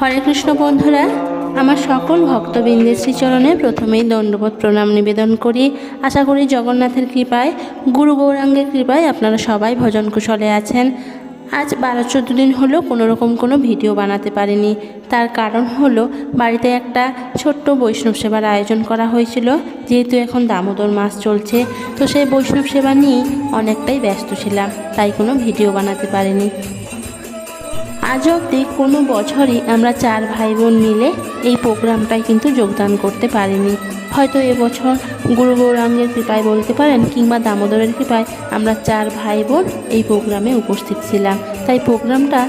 হরে কৃষ্ণ বন্ধুরা, আমার সকল ভক্তবৃন্দের শ্রীচরণে প্রথমেই দণ্ডবোধ প্রণাম নিবেদন করি। আশা করি জগন্নাথের কৃপায়, গুরু গৌরাঙ্গের কৃপায় আপনারা সবাই ভজন কুশলে আছেন। আজ বারো চোদ্দ দিন হলো, কোনো রকম কোনো ভিডিও বানাতে পারিনি। তার কারণ হলো, বাড়িতে একটা ছোট্ট বৈষ্ণব সেবার আয়োজন করা হয়েছিল, যেহেতু এখন দামোদর মাস চলছে। তো সেই বৈষ্ণব সেবা নিয়েই অনেকটাই ব্যস্ত ছিলাম, তাই কোনো ভিডিও বানাতে পারিনি। আজ অবধি কোনো বছরই আমরা চার ভাই বোন মিলে এই প্রোগ্রামটায় কিন্তু যোগদান করতে পারিনি। হয়তো এবছর গুরু গৌরাঙ্গের কৃপায় বলতে পারেন কিংবা দামোদরের কৃপায় আমরা চার ভাই বোন এই প্রোগ্রামে উপস্থিত ছিলাম। তাই প্রোগ্রামটা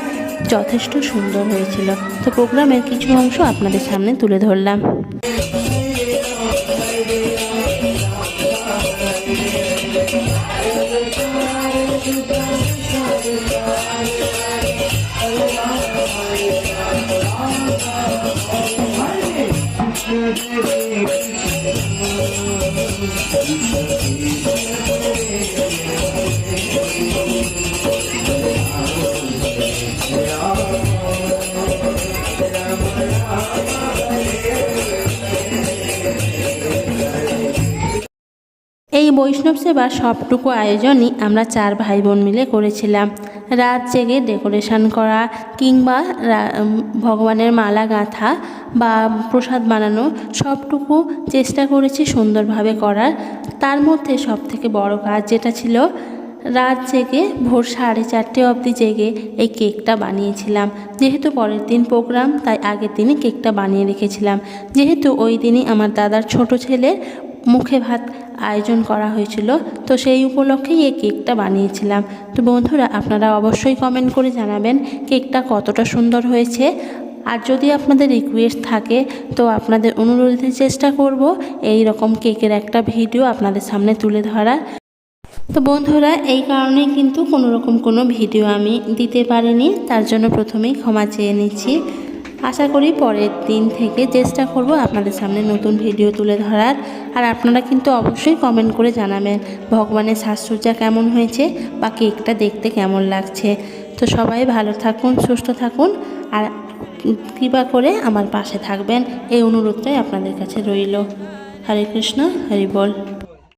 যথেষ্ট সুন্দর হয়েছিল। তো প্রোগ্রামের কিছু অংশ আপনাদের সামনে তুলে ধরলাম। Thank you. এই বৈষ্ণব সেবার সবটুকু আয়োজনই আমরা চার ভাই বোন মিলে করেছিলাম। রাত জেগে ডেকোরেশন করা কিংবা ভগবানের মালা গাঁথা বা প্রসাদ বানানো সবটুকু চেষ্টা করেছি সুন্দরভাবে করার। তার মধ্যে সবথেকে বড় কাজ যেটা ছিল, রাত জেগে ভোর সাড়ে চারটে অবধি জেগে এই কেকটা বানিয়েছিলাম। যেহেতু পরের দিন প্রোগ্রাম, তাই আগের দিনই কেকটা বানিয়ে রেখেছিলাম। যেহেতু ওই দিনই আমার দাদার ছোট ছেলের মুখে ভাত আয়োজন করা হয়েছিল। তো সেই উপলক্ষেই এই কেকটা বানিয়েছিলাম। তো বন্ধুরা, আপনারা অবশ্যই কমেন্ট করে জানাবেন কেকটা কতটা সুন্দর হয়েছে। আর যদি আপনাদের রিকোয়েস্ট থাকে, তো আপনাদের অনুরোধের চেষ্টা করব এই রকম কেকের একটা ভিডিও আপনাদের সামনে তুলে ধরার। তো বন্ধুরা, এই কারণেই কিন্তু কোনো রকম কোনো ভিডিও আমি দিতে পারিনি। তার জন্য প্রথমেই ক্ষমা চেয়ে নিচ্ছি। আশা করি পরের দিন থেকে চেষ্টা করব আপনাদের সামনে নতুন ভিডিও তুলে ধরার। আর আপনারা কিন্তু অবশ্যই কমেন্ট করে জানাবেন, ভগবানের সাজসজ্জা কেমন হয়েছে বা কেকটা দেখতে কেমন লাগছে। তো সবাই ভালো থাকুন, সুস্থ থাকুন, আর কৃপা করে আমার পাশে থাকবেন। এই অনুরোধটাই আপনাদের কাছে রইল। হরে কৃষ্ণ, হরি বল।